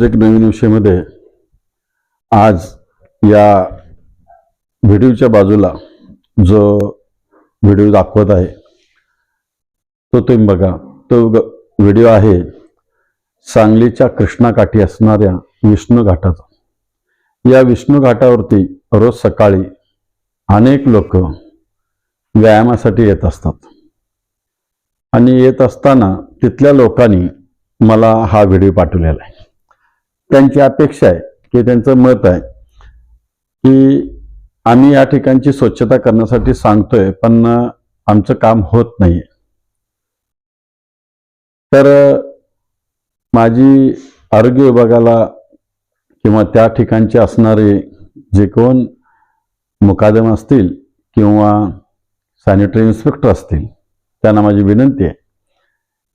एक नवीन विषयामध्ये आज या व्हिडिओच्या बाजूला जो व्हिडिओ दाखवत आहे तो तुम्ही बघा. तो व्हिडिओ आहे सांगलीच्या कृष्णाकाठी असणाऱ्या विष्णू घाटाचा. या विष्णू घाटावरती रोज सकाळी अनेक लोक व्यायामासाठी येत असतात. आणि येत असताना तिथल्या लोकांनी मला हा व्हिडिओ पाठवलेला आहे. त्यांची अपेक्षा आहे की त्यांचं मत आहे की आम्ही या ठिकाणची स्वच्छता करण्यासाठी सांगतोय पण आमचं काम होत नाही तर माझी आरोग्य विभागाला किंवा त्या ठिकाणचे असणारे जे कोण मुकादम असतील किंवा सॅनिटरी इन्स्पेक्टर असतील त्यांना माझी विनंती आहे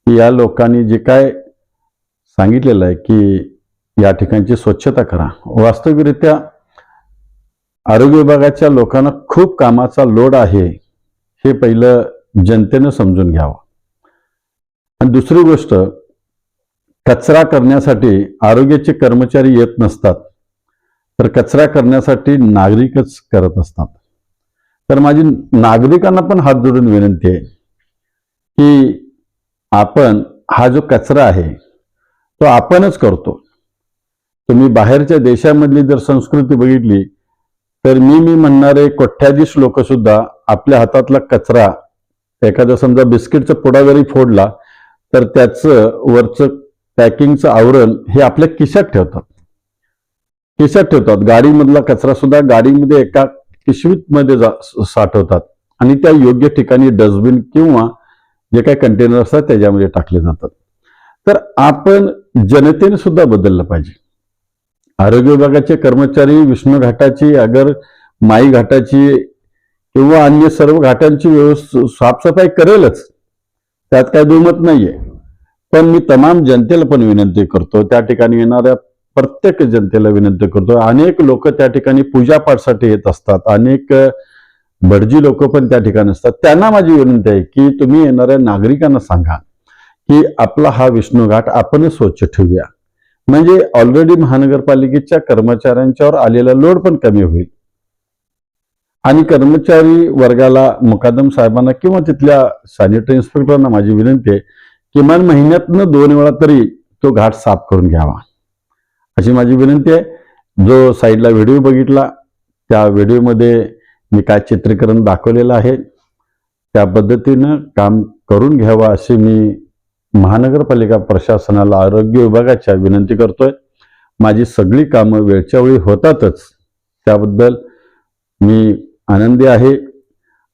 की या लोकांनी जे काय सांगितलेलं आहे की या ठिकाणची स्वच्छता करा. वास्तविकरित्या आरोग्य विभागाच्या लोकांना खूप कामाचा लोड आहे हे पहिलं जनतेनं समजून घ्यावं. आणि दुसरी गोष्ट कचरा करण्यासाठी आरोग्याचे कर्मचारी येत नसतात. तर कचरा करण्यासाठी नागरिकच करत असतात. तर माझी नागरिकांना पण हात जोडून विनंती आहे की आपण हा जो कचरा आहे तो आपणच करतो. तुम्ही बाहेरच्या देशामधली जर संस्कृती बघितली तर मी मी म्हणणारे कोट्याधीश लोक सुद्धा आपल्या हातातला कचरा एखादा समजा बिस्किटचा पुडा जरी फोडला तर त्याचं वरचं पॅकिंगचं आवरण हे आपल्या किशात ठेवतात. किशात ठेवतात. गाडीमधला कचरा सुद्धा गाडीमध्ये एका पिशवीतमध्ये जा साठवतात. आणि त्या योग्य ठिकाणी डस्टबिन किंवा जे काही कंटेनर असतात त्याच्यामध्ये टाकले जातात. तर आपण जनतेने सुद्धा बदललं पाहिजे. आरोग्य विभागाचे कर्मचारी विष्णू घाटाची अगर माई घाटाची किंवा अन्य सर्व घाटांची व्यवस्था साफसफाई करेलच. त्यात काय दुमत नाहीये. पण मी तमाम जनतेला पण विनंती करतो त्या ठिकाणी येणाऱ्या प्रत्येक जनतेला विनंती करतो. अनेक लोक त्या ठिकाणी पूजापाठसाठी येत असतात. अनेक भटजी लोक पण त्या ठिकाणी असतात. त्यांना माझी विनंती आहे की तुम्ही येणाऱ्या नागरिकांना सांगा की आपला हा विष्णू घाट आपणच स्वच्छ ठेवूया. म्हणजे ऑलरेडी महानगरपालिकेच्या कर्मचाऱ्यांच्यावर आलेला लोड पण कमी होईल. आणि कर्मचारी वर्गाला मुकादम साहेबांना किंवा तिथल्या सॅनिटरी इन्स्पेक्टरांना माझी विनंती आहे किमान महिन्यातनं दोन वेळा तरी तो घाट साफ करून घ्यावा. अशी माझी विनंती आहे. जो साईडला व्हिडिओ बघितला त्या व्हिडिओमध्ये मी काय चित्रीकरण दाखवलेलं आहे त्या पद्धतीनं काम करून घ्यावं अशी मी महानगरपालिका प्रशासनाला आरोग्य विभागाच्या विनंती करतोय. माझी सगळी कामं वेळच्या वेळी होतातच. त्याबद्दल मी आनंदी आहे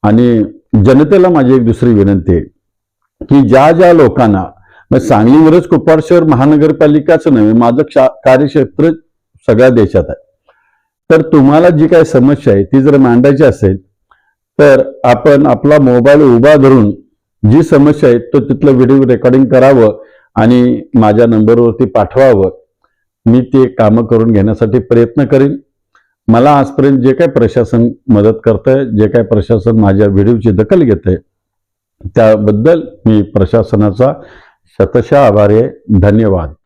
आणि जनतेला माझी एक दुसरी विनंती आहे की ज्या ज्या लोकांना मग सांगली मिरज कुपवाड शहर महानगरपालिकाच नव्हे माझं कार्यक्षेत्र सगळ्या देशात आहे. तर तुम्हाला जी काही समस्या आहे ती जर मांडायची असेल तर आपण आपला मोबाईल उभा धरून जी समस्या आहे तो तिथलं व्हिडिओ रेकॉर्डिंग करावं आणि माझ्या नंबरवरती पाठवावं. मी ते कामं करून घेण्यासाठी प्रयत्न करीन. मला आजपर्यंत जे काही प्रशासन मदत करतंय जे काही प्रशासन माझ्या व्हिडिओची दखल घेतंय त्याबद्दल मी प्रशासनाचा शतशः आभारी आहे. धन्यवाद.